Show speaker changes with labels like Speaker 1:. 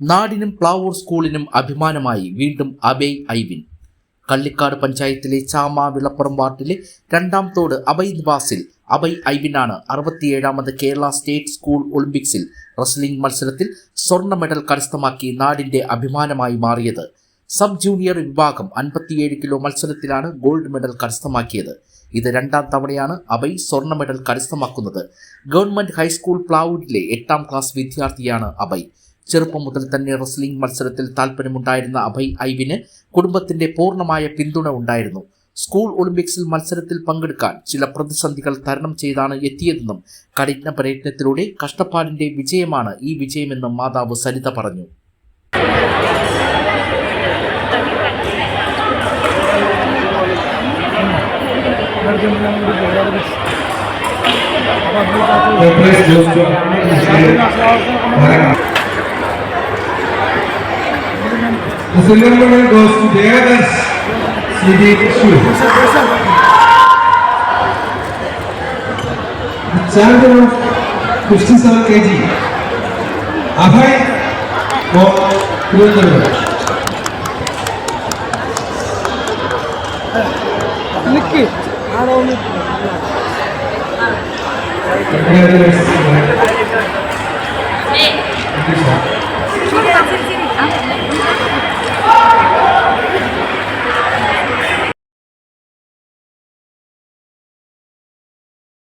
Speaker 1: നാടിനും പ്ലാവൂർ സ്കൂളിനും അഭിമാനമായി വീണ്ടും അബേ ഐവിൻ. കള്ളിക്കാട് പഞ്ചായത്തിലെ ചാമ വിളപ്പുറം വാർഡിലെ രണ്ടാം തോട് അബൈ നിവാസിൽ അബൈ ഐവിനാണ് അറുപത്തിയേഴാമത് കേരള സ്റ്റേറ്റ് സ്കൂൾ ഒളിമ്പിക്സിൽ റസ്ലിംഗ് മത്സരത്തിൽ സ്വർണ മെഡൽ കരസ്ഥമാക്കി നാടിന്റെ അഭിമാനമായി മാറിയത്. സബ് ജൂനിയർ വിഭാഗം അൻപത്തിയേഴ് കിലോ മത്സരത്തിലാണ് ഗോൾഡ് മെഡൽ കരസ്ഥമാക്കിയത്. ഇത് രണ്ടാം തവണയാണ് അബൈ സ്വർണ മെഡൽ കരസ്ഥമാക്കുന്നത്. ഗവൺമെന്റ് ഹൈസ്കൂൾ പ്ലാവൂഡിലെ എട്ടാം ക്ലാസ് വിദ്യാർത്ഥിയാണ് അബയ്. ചെറുപ്പം മുതൽ തന്നെ റെസ്ലിംഗ് മത്സരത്തിൽ താല്പര്യമുണ്ടായിരുന്ന അഭയ് ഐവിന് കുടുംബത്തിന്റെ പൂർണമായ പിന്തുണ ഉണ്ടായിരുന്നു. സ്കൂൾ ഒളിമ്പിക്സിൽ മത്സരത്തിൽ പങ്കെടുക്കാൻ ചില പ്രതിസന്ധികൾ തരണം ചെയ്താണ് എത്തിയതെന്നും കഠിന പ്രയത്നത്തിലൂടെ കഷ്ടപ്പാടിന്റെ വിജയമാണ് ഈ വിജയമെന്നും മാതാവ് സരിത പറഞ്ഞു.
Speaker 2: Thank goes The silver medal goes to Devadas Siddhi Kishu. The champion of 57 kg, Abhay from Tirunelveli.
Speaker 3: Nikki, I don't know.
Speaker 2: Congratulations. Thank you, sir.